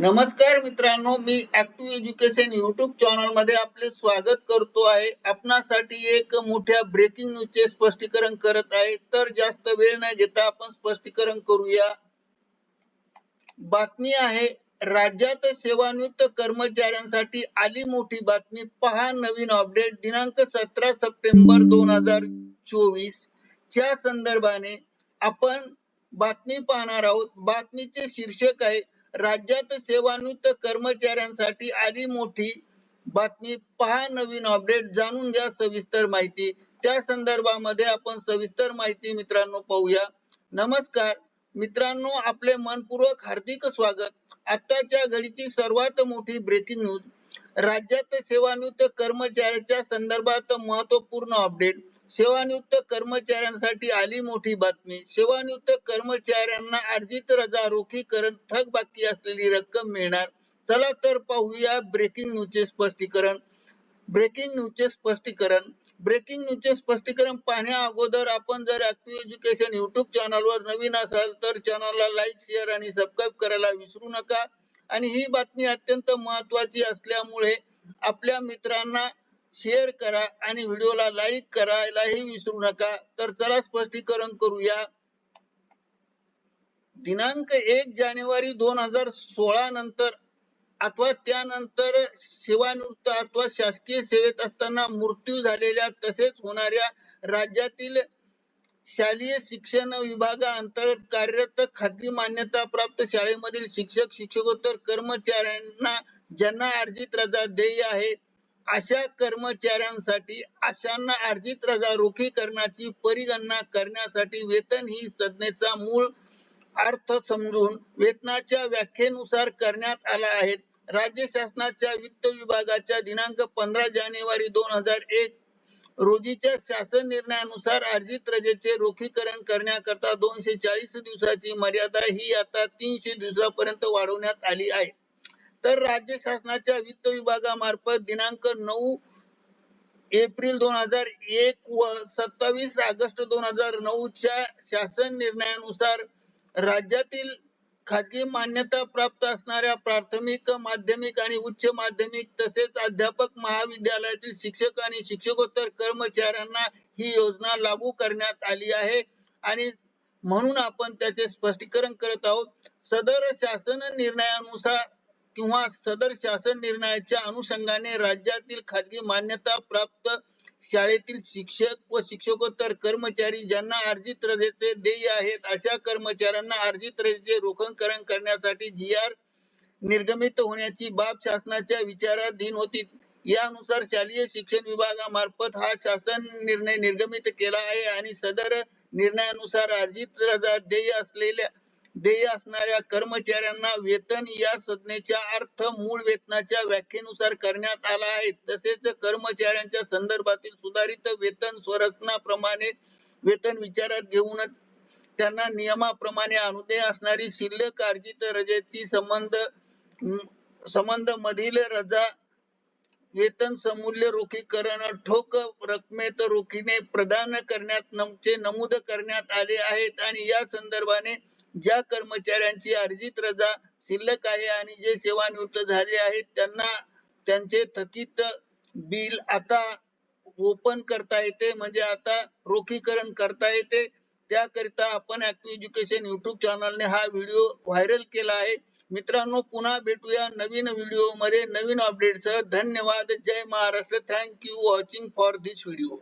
नमस्कार मित्रांनो मी ऍक्टिव्ह एज्युकेशन युट्यूब चॅनलमध्ये आपले स्वागत करतो आहे. आपणासाठी एक मोठ्या ब्रेकिंग न्यूजचे स्पष्टीकरण करत आहे. तर जास्त वेळ न घेता आपण स्पष्टीकरण करूया. बातमी आहे राज्यात सेवानिवृत्त कर्मचाऱ्यांसाठी आली मोठी बातमी. पहा नवीन अपडेट दिनांक सतरा सप्टेंबर दोन हजार चोवीस. च्या संदर्भाने आपण बातमी पाहणार आहोत. बातमीचे शीर्षक आहे राज्यात सेवानिवृत्त कर्मचाऱ्यांसाठी आली मोठी बातमी पहा नवीन अपडेट जाणून घ्या सविस्तर माहिती. त्या संदर्भामध्ये आपण सविस्तर माहिती मित्रांनो पाहूया. नमस्कार. मित्रांनो आपले मनपूर्वक हार्दिक स्वागत. आताच्या घडीची सर्वात मोठी ब्रेकिंग न्यूज राज्यात सेवानिवृत्त कर्मचाऱ्याच्या संदर्भात महत्त्वपूर्ण अपडेट सेवानिवृत्त कर्मचाऱ्यांसाठी आली मोठी बातमी. सेवानिवृत्त कर्मचाऱ्यांना अर्जित रजा रोखीकरण थक बाकी असलेली रक्कम मिळणार. चला तर पाहूया ब्रेकिंग न्यूजचे स्पष्टीकरण. ब्रेकिंग न्यूजचे स्पष्टीकरण. ब्रेकिंग न्यूजचे स्पष्टीकरण पाहण्या अगोदर आपण जर ऍक्टिव्ह एज्युकेशन युट्यूब चॅनलवर नवीन असाल तर चॅनलला लाईक शेअर आणि सबस्क्राईब करायला विसरू नका. आणि ही बातमी अत्यंत महत्वाची असल्यामुळे आपल्या मित्रांना शेअर करा आणि व्हिडिओला लाईक करायलाही विसरू नका. तर चला स्पष्टीकरण करूया. दिनांक एक जानेवारी दोन हजार सोळा नंतर अथवा त्यानंतर सेवानिवृत्त अथवा शासकीय सेवेत असताना मृत्यू झालेल्या तसेच होणाऱ्या राज्यातील शालेय शिक्षण विभागाअंतर्गत कार्यरत खाजगी मान्यता प्राप्त शाळेमधील शिक्षक शिक्षकोत्तर कर्मचाऱ्यांना ज्यांना अर्जित रजा देय आहे अशा कर्मचाऱ्यांसाठी अशांना अर्जित रजा रोखीकरणाची परिगणना करण्यासाठी वेतन ही संज्ञेचा मूळ अर्थ समजून वेतनाच्या व्याख्येनुसार करण्यात आला आहे. राज्य शासनाच्या वित्त विभागाच्या दिनांक पंधरा जानेवारी दोन हजार एक रोजीच्या शासन निर्णयानुसार अर्जित रजेचे रोखीकरण करण्याकरता दोनशे चाळीस दिवसाची मर्यादा ही आता तीनशे दिवसापर्यंत वाढवण्यात आली आहे. तर राज्य शासनाच्या वित्त विभागामार्फत दिनांक नऊ एप्रिल दोन हजार एक व सत्तावीस ऑगस्ट दोन हजार नऊ च्या शासन निर्णयानुसार राज्यातील खाजगी मान्यता प्राप्त असणाऱ्या प्राथमिक माध्यमिक आणि उच्च माध्यमिक तसेच अध्यापक महाविद्यालयातील शिक्षक आणि शिक्षकोत्तर कर्मचाऱ्यांना ही योजना लागू करण्यात आली आहे. आणि म्हणून आपण त्याचे स्पष्टीकरण करत आहोत. सदर शासन निर्णयानुसार किंवा सदर शासन निर्णयाच्या अनुषंगाने राज्यातील खाजगी मान्यता प्राप्त शाळेतील शिक्षक व शिक्षकोत्तर कर्मचारी ज्यांना अर्जित रजेचे देय आहेत अशा कर्मचाऱ्यांना अर्जित रजेचे रोखणकरण करण्यासाठी जी आर निर्गमित होण्याची बाब शासनाच्या विचाराधीन होती. यानुसार शालेय शिक्षण विभागामार्फत हा शासन निर्णय निर्गमित केला आहे आणि सदर निर्णयानुसार अर्जित रजा देय असलेल्या देय असणाऱ्या कर्मचाऱ्यांना वेतन या संज्ञेचा अर्थ मूळ वेतनाच्या व्याख्येनुसार करण्यात आला आहे. तसेच कर्मचाऱ्यांच्या संदर्भातील सुधारित वेतन स्वरचनाप्रमाणे वेतन विचारात घेऊनच त्यांना नियमाप्रमाणे अनुदेय असणारी शिल्लक अर्जित रजेची संबंध संबंध मधील रजा वेतन समूल्य रोखीकरण ठोक रकमेत रोखीने प्रदान करण्यात नमूद करण्यात आले आहेत. आणि या संदर्भाने ज्या कर्मचाऱ्यांची अर्जित रजा शिल्लक आहे आणि जे सेवानिवृत्त झाले आहेत त्यांना त्यांचे थकीत बिल आता ओपन करता येते म्हणजे आता रोखीकरण करता येते. त्याकरिता आपण ऍक्टिव्ह एज्युकेशन युट्यूब चॅनलने हा व्हिडिओ व्हायरल केला आहे. मित्रांनो पुन्हा भेटूया नवीन व्हिडिओमध्ये नवीन अपडेटसह धन्यवाद. जय Maharashtra. Thank you watching for this video